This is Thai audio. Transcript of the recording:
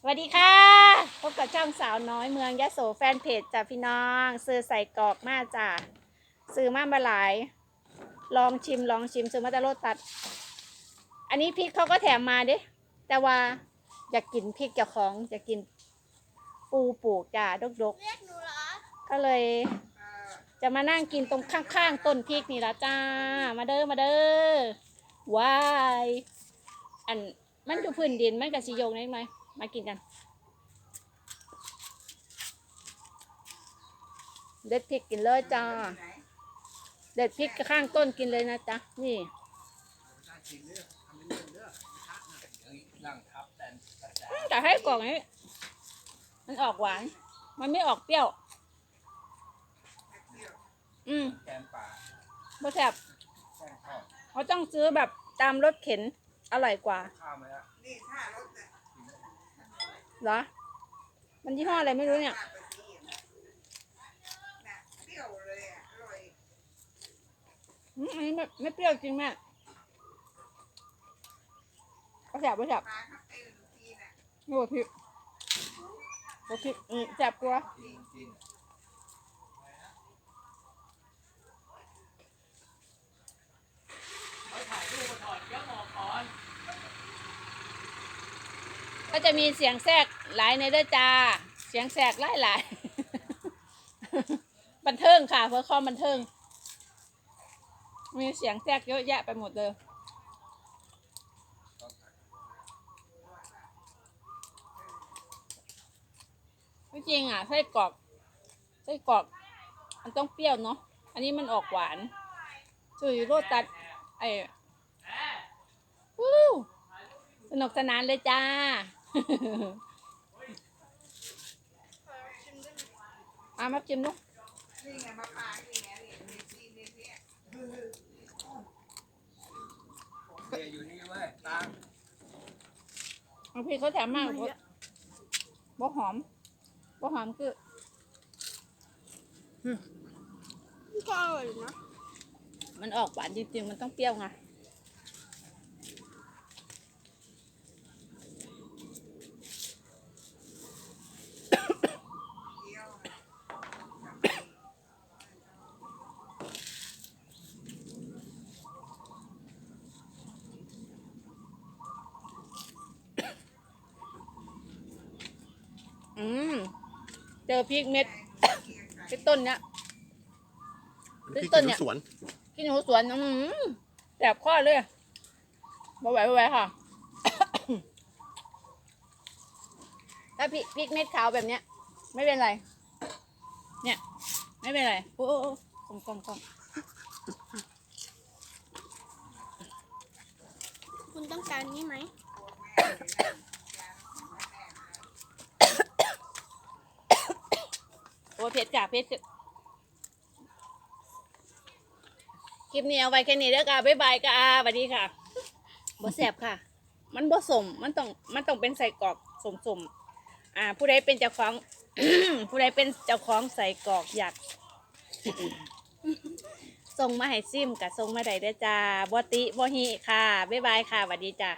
สวัสดีค่ะ พบกับช่องสาวน้อยเมืองยะโสแฟนเพจจ้ะพี่น้องซื้อใส่กรอกมาจ้ะซื้อมามาหลาย ลองชิมลองชิมซื้อมาแต่รสตัด อันนี้พริกเขาก็แถมมาเด้แต่ว่าอยากกินพริกเจ้าของอยากกินปูปลูกจ้ะดกเรียกหนูเหรอก็เลย จะมานั่งกินตรงข้างๆต้นพริกนี่ละจ้า มาเด้อมาเด้อว้ายอันมันอยู่พื้นดินมันกับสิโยงได้ไหม มากินกัน เด็ดพริกกินเลยจ้า เด็ดพริกข้างต้นกินเลยนะจ๊ะ นี่แต่ให้กล่องนี้ มันออกหวาน มันไม่ออกเปรี้ยว อืมกงป่าบ่แซ่บเขาต้องซื้อแบบตามรถเข็นอร่อยกว่าข้าวไหมล่ะนี่ถ้ารถ เหรอ มันยี่ห้ออะไรไม่รู้เนี่ย อืมอันนี้ไม่ไม่เปรี้ยวจริงแม่บ่แซ่บบ่แซ่บปลาครับไอ้ลูกทีน่ะโอ้พริกโอ้พริกอืมแสบกว่าจริงจ ก็จะมีเสียงแทรกหลายในเด้อจ้า เสียงแทรกหลายหลายๆบันเทิงค่ะ เพื่อความบันเทิง มีเสียงแทรกเยอะแยะไปหมดเลยไม่จริงอะไส้กรอกไส้กรอกมันต้องเปรี้ยวเนาะอันนี้มันออกหวานจุยโรตัดไอ้วู้สนุกสนานเลยจ้า อามาชิมลูกนี่ไงมะพร้าวนี่ไงนี่นี่นี่นี่เนี่ยเดี๋ยวอยู่นี่เว้ยตังบางพี่เขาแถมมากบ่บ่หอมบ่หอมคือก็อร่อยนะ มันออกหวานจริงๆ มันต้องเปรี้ยวไง เจอพริกเม็ดพริกต้นเนี้ย พริกต้นขี้หเนี่นูยสวนกินหนูสวนอืมแสบข้อเลยบ่ไหวบ่ไหวค่ะ ถ้าพริกพริกเม็ดขาวแบบเนี้ย ไม่เป็นไร เนี่ย ไม่เป็นไร โอ้โอ้โอ้กลมกลมกลมคุณต้องการนี้ไหม เผ็ดจ้ะเผ็ดคลิปนี้เอาไว้แค่นี้เด้อค่ะบ๊ายบายค่ะสวัสดีค่ะบ่แสบค่ะ มันบ่สมมันต้องมันต้องเป็นใส่กรอกสมสมอ่า ผู้ใดเป็นเจ้าของ ผู้ใดเป็นเจ้าของใส่กรอกอยากส่งมาให้ซิมกับส่งมาได้เด้จ้าบ่ติบ่ฮิค่ะ บ๊ายบายค่ะสวัสดีจ้า